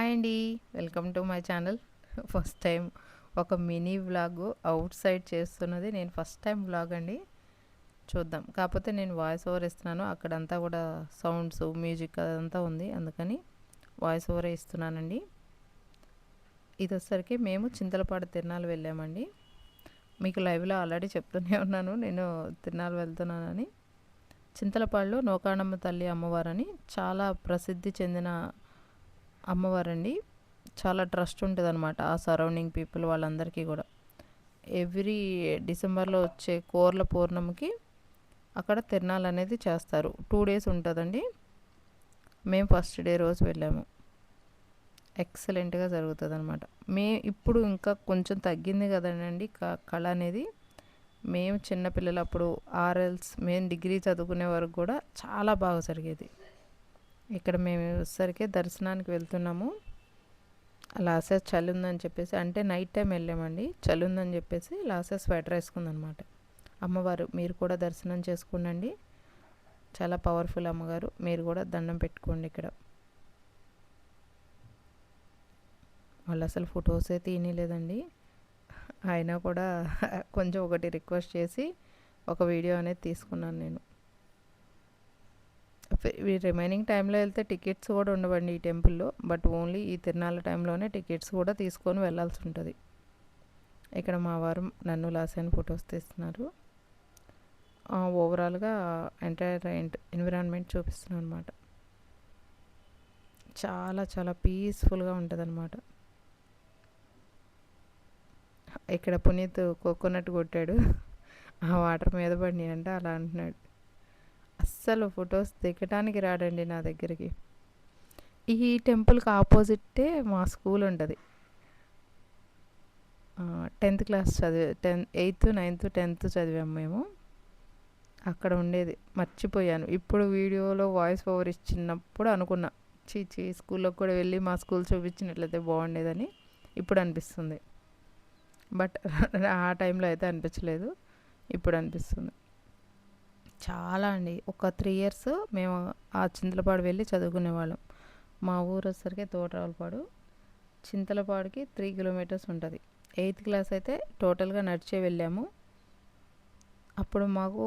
Hi అండి. Welcome to my channel first time ఒక mini vlog outside చేస్తున్నది. నేను ఫస్ట్ టైం వ్లాగ్ అండి. చూద్దాం. కాకపోతే నేను వాయిస్ ఓవర్ ఇస్తున్నాను. అక్కడంతా కూడా సౌండ్స్ మ్యూజిక్ అదంతా ఉంది. అందుకని వాయిస్ ఓవర్ ఇస్తున్నానండి. ఇది వచ్చేసరికి మేము చింతలపాడు తిరునాలు వెళ్ళామండి. మీకు లైవ్లో ఆల్రెడీ చెప్తూనే ఉన్నాను. నేను తిరణాలు వెళ్తున్నానని. చింతలపాడులో నోకాణమ్మ తల్లి అమ్మవారని చాలా ప్రసిద్ధి చెందిన అమ్మవారండి. చాలా ట్రస్ట్ ఉంటుంది అనమాట ఆ సరౌండింగ్ పీపుల్ వాళ్ళందరికీ కూడా. ఎవ్రీ డిసెంబర్లో వచ్చే కోర్ల పూర్ణమికి అక్కడ తిరణాలు అనేది చేస్తారు. టూ డేస్ ఉంటుందండి. మేము ఫస్ట్ డే రోజు వెళ్ళాము. ఎక్సలెంట్గా జరుగుతుంది అనమాట మే ఇప్పుడు ఇంకా కొంచెం తగ్గింది కదండి కళ అనేది. మేము చిన్నపిల్లలప్పుడు ఆర్ఎల్స్ మేము డిగ్రీ చదువుకునే వరకు కూడా చాలా బాగా జరిగేది. ఇక్కడ మేము వచ్చేసరికి దర్శనానికి వెళ్తున్నాము. లాసెస్ చలి ఉందని చెప్పేసి అంటే నైట్ టైం వెళ్ళామండి. చలి ఉందని చెప్పేసి లాసెస్ స్వెటర్ వేసుకుందనమాట. అమ్మవారు మీరు కూడా దర్శనం చేసుకోండి చాలా పవర్ఫుల్ అమ్మగారు. మీరు కూడా దండం పెట్టుకోండి ఇక్కడ. వాళ్ళు అసలు ఫొటోసే తీయలేదండి అయినా కూడా కొంచెం ఒకటి రిక్వెస్ట్ చేసి ఒక వీడియో అనేది తీసుకున్నాను నేను. రిమైనింగ్ టైంలో వెళ్తే టికెట్స్ కూడా ఉండవండి ఈ టెంపుల్లో బట్ ఓన్లీ ఈ తిరునాళ్ళ టైంలోనే టికెట్స్ కూడా తీసుకొని వెళ్ళాల్సి ఉంటుంది. ఇక్కడ మా వారు నన్ను లాసైన ఫొటోస్ తీస్తున్నారు. ఓవరాల్గా ఎంటైర్ ఎన్విరాన్మెంట్ చూపిస్తున్నాను అనమాట చాలా చాలా పీస్ఫుల్గా ఉంటుంది అనమాట ఇక్కడ పునీత్ కోకోనట్ కొట్టాడు. ఆ వాటర్ మీద పడి అంటే అలా అంటున్నాడు. అస్సలు ఫొటోస్ దిగటానికి రాడండి నా దగ్గరికి. ఈ టెంపుల్కి ఆపోజిట్టే మా స్కూల్ ఉంటుంది టెన్త్ క్లాస్ చదివే టెన్ ఎయిత్ నైన్త్ టెన్త్ చదివాము మేము. అక్కడ ఉండేది. మర్చిపోయాను. ఇప్పుడు వీడియోలో వాయిస్ ఓవర్ ఇచ్చినప్పుడు అనుకున్నా చీచి స్కూల్లో కూడా వెళ్ళి మా స్కూల్ చూపించినట్లయితే బాగుండేదని ఇప్పుడు అనిపిస్తుంది. బట్ ఆ టైంలో అయితే అనిపించలేదు. ఇప్పుడు అనిపిస్తుంది. చాలా అండి. ఒక త్రీ ఇయర్స్ మేము ఆ చింతలపాడు వెళ్ళి చదువుకునేవాళ్ళం. మా ఊరు వచ్చేసరికి తోటరావులపాడు. చింతలపాడుకి త్రీ కిలోమీటర్స్ ఉంటుంది. ఎయిత్ క్లాస్ అయితే టోటల్గా నడిచే వెళ్ళాము. అప్పుడు మాకు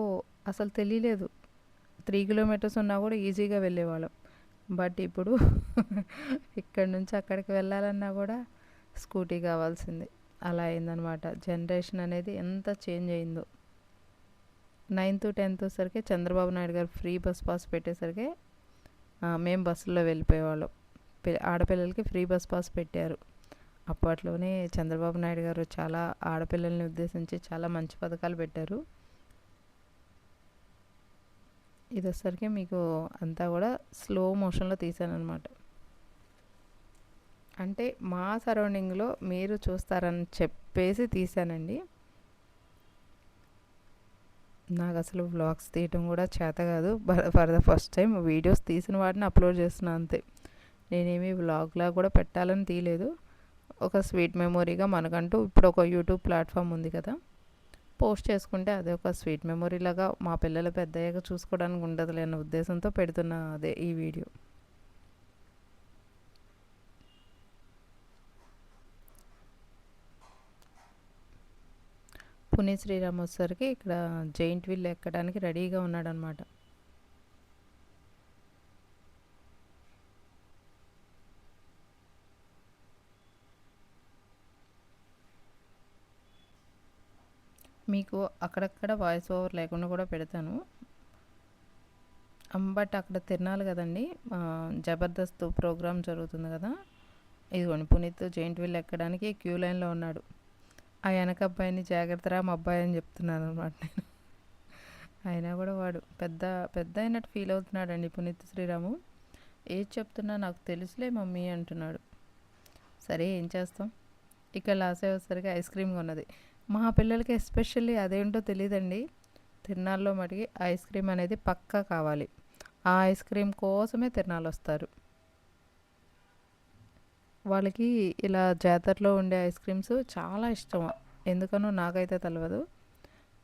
అసలు తెలియలేదు. త్రీ కిలోమీటర్స్ ఉన్నా కూడా ఈజీగా వెళ్ళేవాళ్ళం. బట్ ఇప్పుడు ఇక్కడ నుంచి అక్కడికి వెళ్ళాలన్నా కూడా స్కూటీ కావాల్సింది. అలా అయిందనమాట జనరేషన్ అనేది ఎంత చేంజ్ అయిందో. నైన్త్ టెన్త్ సరికి చంద్రబాబు నాయుడు గారు ఫ్రీ బస్ పాస్ పెట్టేసరికి మేము బస్సులో వెళ్ళిపోయేవాళ్ళం. ఆడపిల్లలకి ఫ్రీ బస్ పాస్ పెట్టారు. అప్పట్లోనే చంద్రబాబు నాయుడు గారు చాలా ఆడపిల్లల్ని ఉద్దేశించి చాలా మంచి పథకాలు పెట్టారు. ఇది వచ్చేసరికి మీకు అంతా కూడా స్లో మోషన్లో తీసాను అనమాట అంటే మా సరౌండింగ్లో మీరు చూస్తారని చెప్పేసి తీశానండి. నాకు అసలు వ్లాగ్స్ తీయటం కూడా చేత కాదు. For the first time videos తీసిన వాటిని అప్లోడ్ చేస్తున్నాను అంతే. నేనేమి వ్లాగ్లా కూడా పెట్టాలని తీయలేదు. ఒక స్వీట్ మెమొరీగా మనకంటూ ఇప్పుడు ఒక యూట్యూబ్ ప్లాట్ఫామ్ ఉంది కదా. పోస్ట్ చేసుకుంటే అదే ఒక స్వీట్ మెమొరీ లాగా మా పిల్లలు పెద్దయ్యాక చూసుకోవడానికి ఉండదులే అన్న ఉద్దేశంతో పెడుతున్నా అదే ఈ వీడియో పుణ్య శ్రీరామ్ వచ్చేసరికి ఇక్కడ జైంట్ వీల్ ఎక్కడానికి రెడీగా ఉన్నాడనమాట. మీకు అక్కడక్కడ వాయిస్ ఓవర్ లేకుండా కూడా పెడతాను. బట్ అక్కడ తిరణాలి కదండి జబర్దస్త్ ప్రోగ్రామ్ జరుగుతుంది కదా. ఇదిగోండి పునీత్ జైంట్ వీల్ ఎక్కడానికి క్యూ లైన్లో ఉన్నాడు. ఆ వెనక అబ్బాయిని జాగ్రత్తరా మా అబ్బాయి అని చెప్తున్నాను అనమాట నేను. అయినా కూడా వాడు పెద్ద పెద్ద అయినట్టు ఫీల్ అవుతున్నాడండి పునీత్ శ్రీరాము. ఏది చెప్తున్నా నాకు తెలుసులే మమ్మీ అంటున్నాడు. సరే ఏం చేస్తాం? ఇక్కడ లాస్ట్ అయ్యేసరికి ఐస్ క్రీమ్ కొన్నది. మా పిల్లలకి ఎస్పెషల్లీ అదేంటో తెలియదండి తిరునాళ్ళలో మటుకి ఐస్ క్రీమ్ అనేది పక్కా కావాలి. ఆ ఐస్ క్రీమ్ కోసమే తిరునాళ్ళు వస్తారు వాళ్ళకి ఇలా జాతరలో ఉండే ఐస్ క్రీమ్స్ చాలా ఇష్టం. ఎందుకనో నాకైతే తెలియదు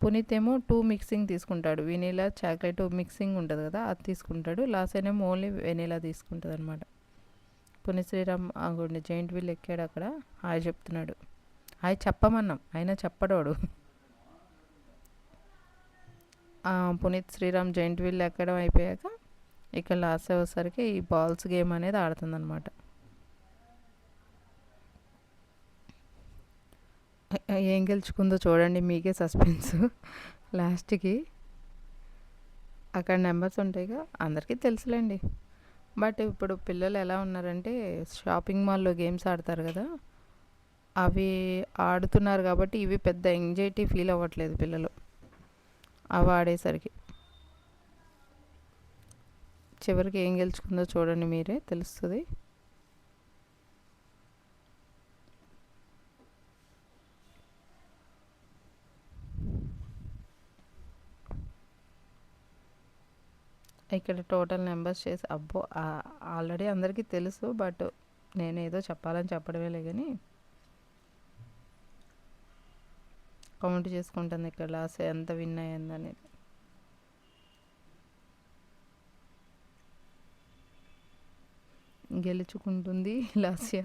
పునీత్ ఏమో టూ మిక్సింగ్ తీసుకుంటాడు. వెనీలా చాక్లెట్ మిక్సింగ్ ఉంటుంది కదా అది తీసుకుంటాడు. లాస్ట్ ఏమో ఓన్లీ వెనీలా తీసుకుంటుంది అనమాట పునీత్ శ్రీరామ్ అంగుడిని జైంట్ వీల్ ఎక్కాడు అక్కడ. హాయ్ చెప్తున్నాడు. హాయ్ చెప్పమన్నాం అయినా చెప్పడోడు. పునీత్ శ్రీరామ్ జైంట్ వీల్ ఎక్కడం అయిపోయాక ఇక్కడ లాస్ట్ అయ్యేసరికి ఈ బాల్స్ గేమ్ అనేది ఆడుతుందన్నమాట. ఏం గెలుచుకుందో చూడండి మీకే సస్పెన్స్. లాస్ట్కి అక్కడ నెంబర్స్ ఉంటాయిగా అందరికీ తెలుసులేండి. బట్ ఇప్పుడు పిల్లలు ఎలా ఉన్నారంటే షాపింగ్ మాల్లో గేమ్స్ ఆడతారు కదా అవి ఆడుతున్నారు కాబట్టి ఇవి పెద్ద ఎంజైటీ ఫీల్ అవ్వట్లేదు పిల్లలు. అవి ఆడేసరికి. చివరికి ఏం గెలుచుకుందో చూడండి మీరే తెలుస్తుంది. ఇక్కడ టోటల్ నెంబర్స్ చేసి అబ్బో ఆల్రెడీ అందరికీ తెలుసు బట్ నేను ఏదో చెప్పాలని చెప్పడమే లే కానీ కౌంట్ చేసుకుంటుంది ఇక్కడ లాస్ట్ ఎంత విన్ అయ్యిందనేది గెలుచుకుంటుంది లాస్యా.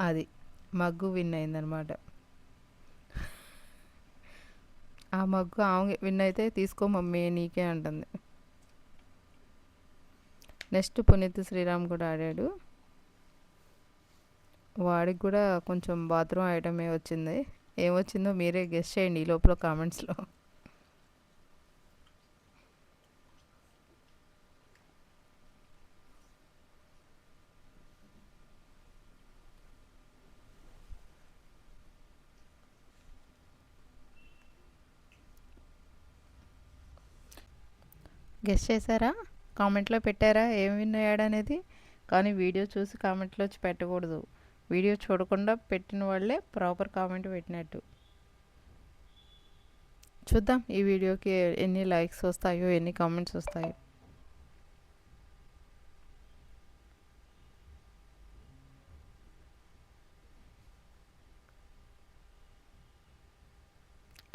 అది మగ్గు విన్ అయిందనమాట. ఆ మగ్గు ఆమె విన్ అయితే తీసుకో మమ్మీ నీకే అంటుంది. నెక్స్ట్ పునీత్ శ్రీరామ్ కూడా ఆడాడు. వాడికి కూడా కొంచెం బాత్రూమ్ ఐటమే వచ్చింది. ఏమొచ్చిందో మీరే గెస్ట్ చేయండి ఈ లోపల కామెంట్స్లో. గెస్ట్ చేశారా? కామెంట్లో పెట్టారా? ఏం విన్ అయ్యాడనేది కానీ వీడియో చూసి కామెంట్లో వచ్చి పెట్టకూడదు. వీడియో చూడకుండా పెట్టిన వాళ్ళే ప్రాపర్ కామెంట్ పెట్టినట్టు. చూద్దాం ఈ వీడియోకి ఎన్ని లైక్స్ వస్తాయో ఎన్ని కామెంట్స్ వస్తాయో.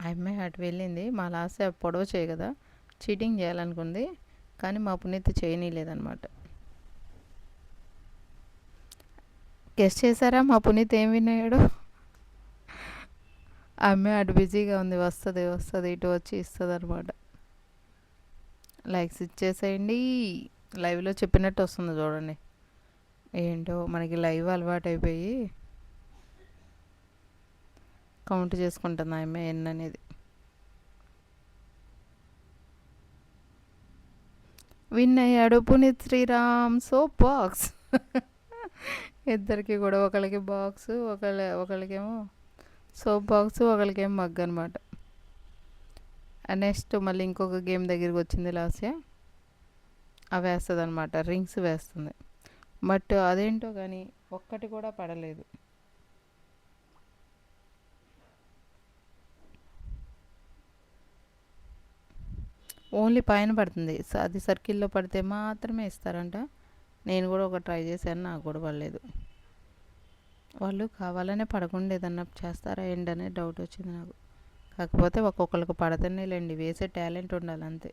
అమ్మాయి అటు వెళ్ళింది. మా లాస్ట్ పొడవ చేయ కదా చీటింగ్ చేయాలనుకుంది కానీ మా పునీత్ చేయనీయలేదనమాట గెస్ట్ చేశారా? మా పునీత్ ఏం విన్నాడు అమ్మాయి అటు బిజీగా ఉంది వస్తుంది వస్తుంది ఇటు వచ్చి ఇస్తుంది అనమాట లైక్స్ ఇచ్చేసేయండి. లైవ్లో చెప్పినట్టు వస్తుంది చూడండి. ఏంటో మనకి లైవ్ అలవాటు అయిపోయి కౌంట్ చేసుకుంటుంది ఆమె ఎన్ అనేది? విన్ అయ్యాడు పునీత్ శ్రీరామ్ సోప్ బాక్స్. ఇద్దరికి కూడా ఒకరికి బాక్స్ ఒకళ్ళ ఒకరికేమో సోప్ బాక్స్ ఒకరికేమో మగ్ అనమాట నెక్స్ట్ మళ్ళీ ఇంకొక గేమ్ దగ్గరికి వచ్చింది లాస్య అవి వేస్తుంది అనమాట రింగ్స్ వేస్తుంది. బట్ అదేంటో కానీ ఒక్కటి కూడా పడలేదు. ఓన్లీ పైన పడుతుంది. అది సర్కిల్లో పడితే మాత్రమే ఇస్తారంట. నేను కూడా ఒక ట్రై చేశాను నాకు కూడా పడలేదు. వాళ్ళు కావాలనే పడకుండా ఏదన్నా చేస్తారా ఏంటనే డౌట్ వచ్చింది నాకు. కాకపోతే ఒక్కొక్కరికి పడతనే లేండి వేసే టాలెంట్ ఉండాలి అంతే.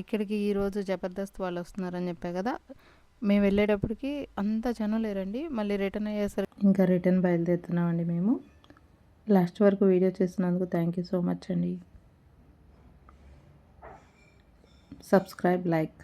ఇక్కడికి ఈరోజు జబర్దస్త్ వాళ్ళు వస్తున్నారని చెప్పా కదా. మేము వెళ్ళేటప్పటికి అంత జనం లేరండి. మళ్ళీ రిటర్న్ అయ్యేసరికి ఇంకా రిటర్న్ బయలుదేరుతున్నామండి మేము. లాస్ట్ వరకు వీడియో చేసినందుకు థ్యాంక్ యూ సో మచ్ అండి. Subscribe like